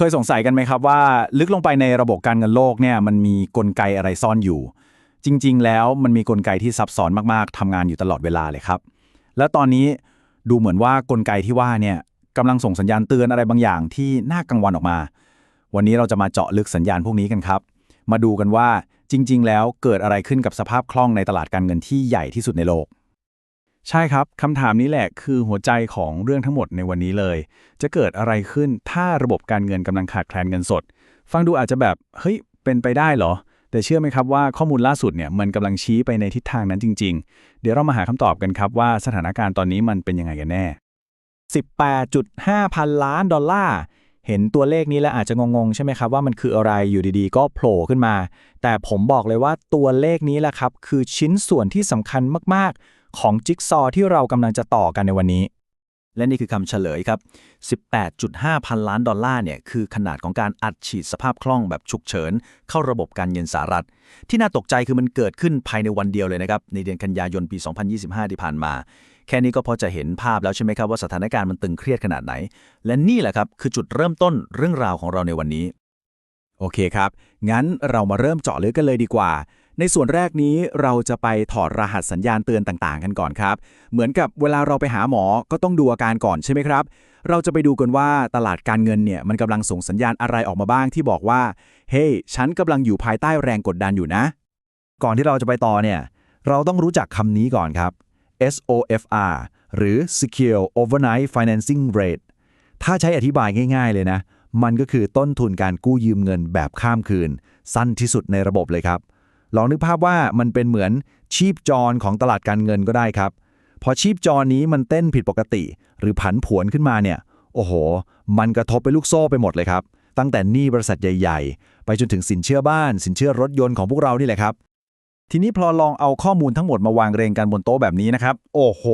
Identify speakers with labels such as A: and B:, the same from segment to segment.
A: เคยสงสัยกันไหมครับว่า ลึกลงไปในระบบการเงินโลกเนี่ยมันมีกลไกอะไรซ่อนอยู่ จริง ๆ แล้วมันมีกลไกที่ซับซ้อนมากๆทำงานอยู่ตลอดเวลาเลยครับ และตอนนี้ดูเหมือนว่ากลไกที่ว่าเนี่ยกำลังส่งสัญญาณเตือนอะไรบางอย่างที่น่ากังวลออกมา วันนี้เราจะมาเจาะลึกสัญญาณพวกนี้กันครับ มาดูกันว่าจริง ๆ แล้วเกิดอะไรขึ้นกับสภาพคล่องในตลาดการเงินที่ใหญ่ที่สุดในโลก ใช่ครับคำถามนี้แหละคือหัวใจของเรื่องทั้งหมดในวันนี้เลย จะเกิดอะไรขึ้นถ้าระบบการเงินกำลังขาดแคลนเงินสด ฟังดูอาจจะแบบเฮ้ยเป็นไปได้เหรอ แต่เชื่อไหมครับว่าข้อมูลล่าสุดเนี่ยมันกำลังชี้ไปในทิศทางนั้นจริง ๆ เดี๋ยวเรามาหาคำตอบกันครับว่าสถานการณ์ตอนนี้มันเป็นยังไงกันแน่ 18.5 พันล้านดอลลาร์เห็นตัวเลขนี้แล้วอาจจะงงๆ ใช่ไหมครับว่ามันคืออะไรอยู่ดีๆ ก็โผล่ขึ้นมา แต่ผมบอกเลยว่าตัวเลขนี้แหละครับ คือชิ้นส่วนที่สำคัญมากๆ ของจิ๊กซอว์ที่เรากำลังจะต่อกันในวันนี้
B: และนี่คือคำเฉลยครับ 18.5 พันล้านดอลลาร์เนี่ยคือขนาดของการอัดฉีดสภาพคล่องแบบฉุกเฉิน เข้าระบบการเงินสหรัฐ ที่น่าตกใจคือมันเกิดขึ้นภายในวันเดียวเลยนะครับ ในเดือนกันยายนปี 2025 ที่ผ่านมา แค่นี้ก็พอจะเห็นภาพแล้วใช่ไหมครับว่าสถานการณ์มันตึงเครียดขนาดไหน และนี่แหละครับคือจุดเริ่มต้นเรื่องราวของเราในวันนี้
A: โอเคครับ งั้นเรามาเริ่มเจาะลึกกันเลยดีกว่า ในส่วนแรกนี้เราจะไปถอดรหัสสัญญาณเตือนต่างๆ กันก่อนครับ เหมือนกับเวลาเราไปหาหมอก็ต้องดูอาการก่อนใช่ไหมครับ เราจะไปดูกันว่าตลาดการเงินเนี่ยมันกำลังส่งสัญญาณอะไรออกมาบ้างที่บอกว่า เฮ้ยฉันกำลังอยู่ภายใต้แรงกดดันอยู่นะ
C: ก่อนที่เราจะไปต่อเนี่ยเราต้องรู้จักคำนี้ก่อนครับ SOFR หรือ Secure Overnight Financing Rate ถ้าใช้อธิบายง่ายๆเลยนะ มันก็คือต้นทุนการกู้ยืมเงินแบบข้ามคืน สั้นที่สุดในระบบเลยครับ ลองนึกภาพว่ามันเป็นเหมือนชีพจรของตลาดการเงินก็ได้ครับ พอชีพจรนี้มันเต้นผิดปกติ หรือผันผวนขึ้นมาเนี่ย โอ้โห มันกระทบไปลูกโซ่ไปหมดเลยครับ ตั้งแต่หนี้บริษัทใหญ่ ๆ ไปจนถึงสินเชื่อบ้าน สินเชื่อรถยนต์ของพวกเรานี่แหละครับ
A: ทีนี้พอลองเอาข้อมูลทั้งหมดมาวางเรียงกันบนโต๊ะแบบนี้นะครับ โอ้โห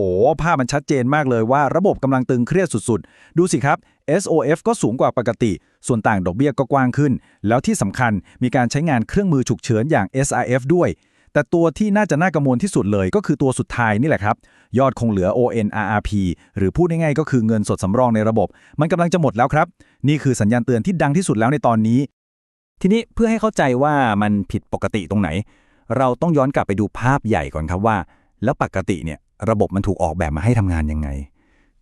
A: ภาพมันชัดเจนมากเลยว่า ระบบกำลังตึงเครียดสุดๆ ดูสิครับ SOF ก็สูงกว่าปกติ ส่วนต่างดอกเบี้ยก็กว้างขึ้น แล้วที่สำคัญมีการใช้งานเครื่องมือฉุกเฉินอย่าง SRF ด้วย แต่ตัวที่น่าจะน่ากังวลที่สุดเลยก็คือตัวสุดท้ายนี่แหละครับ ยอดคงเหลือ ONRRP หรือพูดง่ายๆก็คือเงินสดสำรองในระบบ มันกำลังจะหมดแล้วครับ นี่คือสัญญาณเตือนที่ดังที่สุดแล้วในตอนนี้ ทีนี้เพื่อให้เข้าใจว่ามันผิดปกติตรงไหน เราต้องย้อนกลับไปดูภาพใหญ่ก่อนครับว่า แล้วปกติเนี่ยระบบมันถูกออกแบบมาให้ทำงานยังไง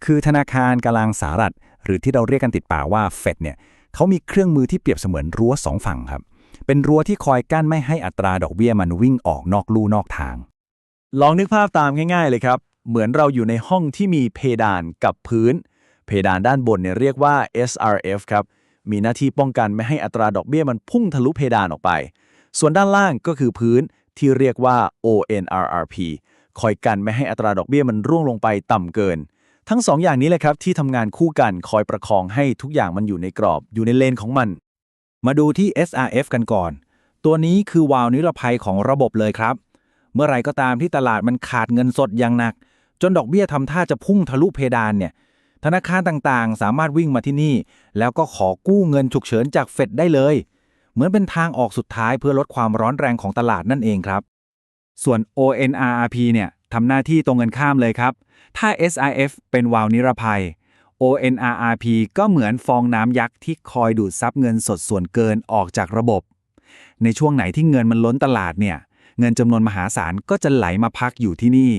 A: คือธนาคารกลางสหรัฐ หรือที่เราเรียกกันติดปากว่าเฟดเนี่ยเขามีเครื่องมือที่เปรียบเสมือนรั้วสองฝั่งครับ เป็นรั้วที่คอยกั้นไม่ให้อัตราดอกเบี้ยมันวิ่งออกนอกลู่นอกทาง ลองนึกภาพตามง่าย ๆ เลยครับ เหมือนเราอยู่ในห้องที่มีเพดานกับพื้น เพดานด้านบนเนี่ยเรียกว่า SRF ครับมีหน้าที่ป้องกันไม่ให้อัตราดอกเบี้ยมันพุ่งทะลุเพดานออกไป ส่วนด้านล่างก็คือพื้นที่เรียกว่า ONRRP คอยกันไม่ให้อัตราดอกเบี้ยมันร่วงลงไปต่ำเกิน ทั้งสองอย่างนี้แหละครับที่ทำงานคู่กันคอยประคองให้ทุกอย่างมันอยู่ในกรอบอยู่ในเลนของมัน มาดูที่ SRF กันก่อน ตัวนี้คือวาล์วนิรภัยของระบบเลยครับ เมื่อไรก็ตามที่ตลาดมันขาดเงินสดอย่างหนัก จนดอกเบี้ยทำท่าจะพุ่งทะลุเพดานเนี่ยธนาคารต่างๆ สามารถวิ่งมาที่นี่ แล้วก็ขอกู้เงินฉุกเฉินจากเฟดได้เลย เหมือนเป็นทางออกสุดท้ายเพื่อลดความร้อนแรงของตลาดนั่นเองครับ ส่วน ONRRP เนี่ย ทำหน้าที่ตรงกันข้ามเลยครับ ถ้า SIF เป็นวาล์วนิรภัย ONRRP ก็เหมือนฟองน้ำยักษ์ที่คอยดูดซับเงินสดส่วนเกินออกจากระบบ ในช่วงไหนที่เงินมันล้นตลาดเนี่ย เงินจำนวนมหาศาลก็จะไหลมาพักอยู่ที่นี่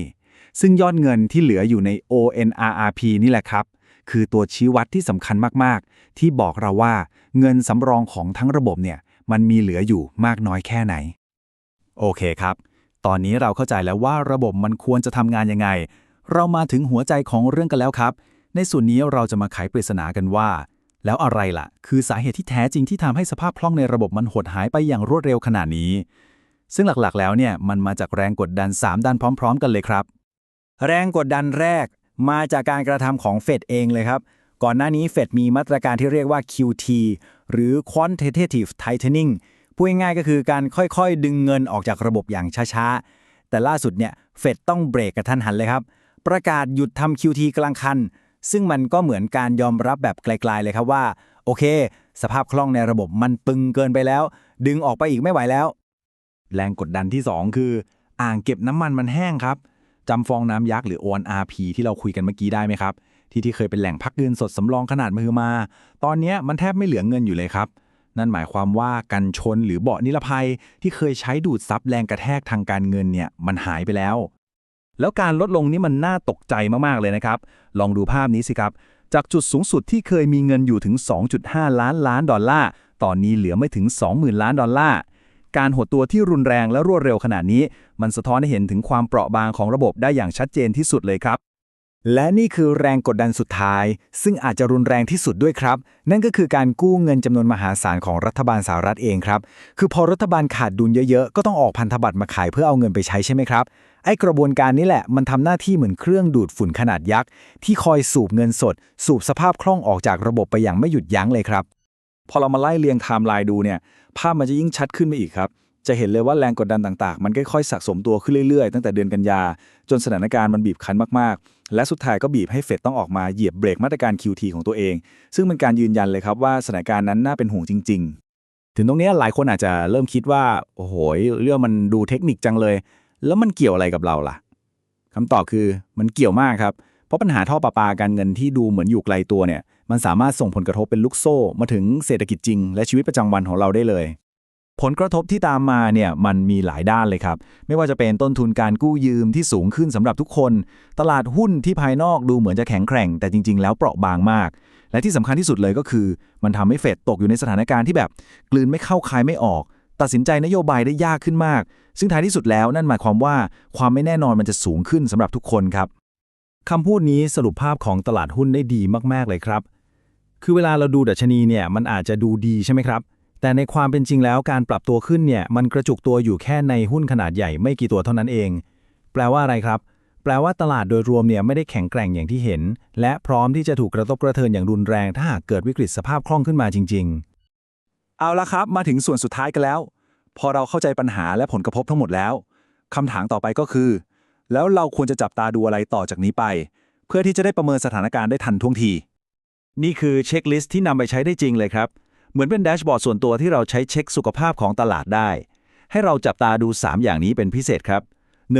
A: ซึ่งยอดเงินที่เหลืออยู่ใน ONRRP นี่แหละครับ คือตัวชี้วัดที่สำคัญมาก ๆ ที่บอกเราว่าเงินสำรองของทั้งระบบเนี่ย มันมีเหลืออยู่มากน้อยแค่ไหน โอเคครับ ตอนนี้เราเข้าใจแล้วว่าระบบมันควรจะทำงานยังไง เรามาถึงหัวใจของเรื่องกันแล้วครับ ในส่วนนี้เราจะมาไขปริศนากันว่า แล้วอะไรล่ะ คือสาเหตุที่แท้จริงที่ทำให้สภาพคล่องในระบบมันหดหายไปอย่างรวดเร็วขนาดนี้ ซึ่งหลักๆ แล้วเนี่ยมันมาจากแรงกดดัน 3 ด้านพร้อม ๆ กันเลยครับ แรงกดดันแรกมาจากการกระทำของเฟดเองเลยครับ ก่อนหน้านี้เฟดมีมาตรการที่เรียกว่า QT หรือ Quantitative Tightening พูดง่ายๆก็คือการค่อยๆ ดึงเงินออกจากระบบอย่างช้าๆ แต่ล่าสุดเนี่ยเฟดต้องเบรกกระทันหันเลยครับ ประกาศหยุดทำ QT กลางคัน ซึ่งมันก็เหมือนการยอมรับแบบไกลๆเลยครับว่า โอเค สภาพคล่องในระบบมันปึงเกินไปแล้ว ดึงออกไปอีกไม่ไหวแล้ว แรงกดดันที่ 2 คือ อ่างเก็บน้ำมันมันแห้งครับจำฟองน้ำยักษ์หรือ ONRP ที่เราคุยกันเมื่อกี้ได้ไหมครับที่ที่เคยเป็นแหล่งพักเงินสดสำรองขนาดมือมา ตอนนี้มันแทบไม่เหลือเงินอยู่เลยครับ นั่นหมายความว่ากันชนหรือเบาะนิรภัยที่เคยใช้ดูดซับแรงกระแทกทางการเงินเนี่ยมันหายไปแล้ว
C: แล้วการลดลงนี้มันน่าตกใจมากๆเลยนะครับ ลองดูภาพนี้สิครับ จากจุดสูงสุดที่เคยมีเงินอยู่ถึง 2.5 ล้านล้านดอลลาร์ ตอนนี้เหลือไม่ถึง 20,000 ล้านดอลลาร์ การหดตัวที่รุนแรงและรวดเร็วขนาดนี้ มันสะท้อนให้เห็นถึงความเปราะบางของระบบได้อย่างชัดเจนที่สุดเลยครับ
A: และนี่คือแรงกดดันสุดท้าย ซึ่งอาจจะรุนแรงที่สุดด้วยครับ นั่นก็คือการกู้เงินจำนวนมหาศาลของรัฐบาลสหรัฐเองครับ คือพอรัฐบาลขาดดุลเยอะๆ ก็ต้องออกพันธบัตรมาขายเพื่อเอาเงินไปใช้ใช่ไหมครับ ไอ้กระบวนการนี้แหละมันทำหน้าที่เหมือนเครื่องดูดฝุ่นขนาดยักษ์ ที่คอยสูบเงินสด สูบสภาพคล่องออกจากระบบไปอย่างไม่หยุดยั้งเลยครับพอเรามาไล่เรียงไทม์ไลน์ดูเนี่ยภาพมันจะยิ่งชัดขึ้นไปอีกครับจะเห็นเลยว่าแรงกดดันต่างๆ มันค่อยๆสะสมตัวขึ้นเรื่อยๆ ตั้งแต่เดือนกันยา จนสถานการณ์มันบีบคั้นมากๆ และสุดท้ายก็บีบให้เฟดต้องออกมาเหยียบเบรกมาตรการ QT ของตัวเอง ซึ่งเป็นการยืนยันเลยครับว่าสถานการณ์นั้นน่าเป็นห่วงจริง ๆ ถึงตรงนี้หลายคนอาจจะเริ่มคิดว่าโอ้โหเรื่องมันดูเทคนิคจังเลย แล้วมันเกี่ยวอะไรกับเราล่ะคำตอบคือมันเกี่ยวมากครับ เพราะปัญหาท่อประปาการเงินที่ดูเหมือนอยู่ไกลตัวเนี่ย มันสามารถส่งผลกระทบเป็นลูกโซ่ มาถึงเศรษฐกิจจริง และชีวิตประจำวันของเราได้เลย ผลกระทบที่ตามมาเนี่ยมันมีหลายด้านเลยครับ ไม่ว่าจะเป็นต้นทุนการกู้ยืมที่สูงขึ้นสำหรับทุกคน ตลาดหุ้นที่ภายนอกดูเหมือนจะแข็งแกร่ง แต่จริง ๆ แล้วเปราะบางมาก และที่สำคัญที่สุดเลยก็คือ มันทำให้เฟดตกอยู่ในสถานการณ์ที่แบบ กลืนไม่เข้าคายไม่ออก ตัดสินใจนโยบายได้ยากขึ้นมาก ซึ่งท้ายที่สุดแล้วนั่นหมายความว่าความไม่แน่นอนมันจะสูงขึ้นสำหรับทุกคนครับคำพูดนี้สรุปภาพของตลาดหุ้นได้ดีมากๆเลยครับ คือเวลาเราดูดัชนีเนี่ยมันอาจจะดูดีใช่ไหมครับ แต่ในความเป็นจริงแล้วการปรับตัวขึ้นเนี่ยมันกระจุกตัวอยู่แค่ในหุ้นขนาดใหญ่ไม่กี่ตัวเท่านั้นเอง แปลว่าอะไรครับ แปลว่าตลาดโดยรวมเนี่ยไม่ได้แข็งแกร่งอย่างที่เห็น และพร้อมที่จะถูกกระทบกระเทือนอย่างรุนแรง ถ้าหากเกิดวิกฤตสภาพคล่องขึ้นมาจริง ๆ เอาละครับมาถึงส่วนสุดท้ายกันแล้ว พอเราเข้าใจปัญหาและผลกระทบทั้งหมดแล้วคำถามต่อไปก็คือ แล้วเราควรจะจับตาดูอะไรต่อจากนี้ไป เพื่อที่จะได้ประเมินสถานการณ์ได้ทันท่วงที นี่คือเช็คลิสต์ที่นำไปใช้ได้จริงเลยครับ เหมือนเป็นแดชบอร์ดส่วนตัวที่เราใช้เช็คสุขภาพของตลาดได้ ให้เราจับตาดู 3 อย่างนี้เป็นพิเศษครับ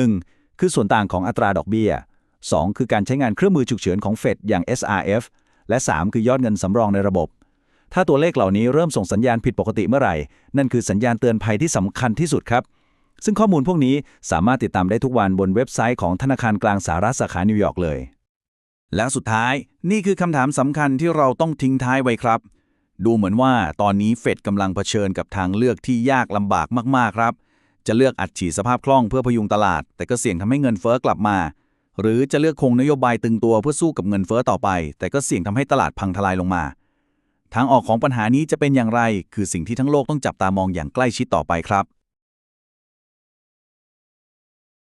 A: 1. คือส่วนต่างของอัตราดอกเบี้ย 2. คือการใช้งานเครื่องมือฉุกเฉินของเฟดอย่าง SRF และ 3 คือยอดเงินสำรองในระบบ ถ้าตัวเลขเหล่านี้เริ่มส่งสัญญาณผิดปกติเมื่อไหร่ นั่นคือสัญญาณเตือนภัยที่สำคัญที่สุดครับ ซึ่งข้อมูลพวกนี้สามารถติดตามได้ทุกวันบนเว็บไซต์ของธนาคารกลางสหรัฐสาขานิวยอร์กเลย แล้วสุดท้ายนี่คือคำถามสำคัญที่เราต้องทิ้งท้ายไว้ครับ ดูเหมือนว่าตอนนี้เฟดกำลังเผชิญกับทางเลือกที่ยากลำบากมากๆครับ จะเลือกอัดฉีดสภาพคล่องเพื่อพยุงตลาด แต่ก็เสี่ยงทำให้เงินเฟ้อกลับมา หรือจะเลือกคงนโยบายตึงตัวเพื่อสู้กับเงินเฟ้อต่อไป แต่ก็เสี่ยงทำให้ตลาดพังทลายลงมา ทางออกของปัญหานี้จะเป็นอย่างไร คือสิ่งที่ทั้งโลกต้องจับตามองอย่างใกล้ชิดต่อไปครับ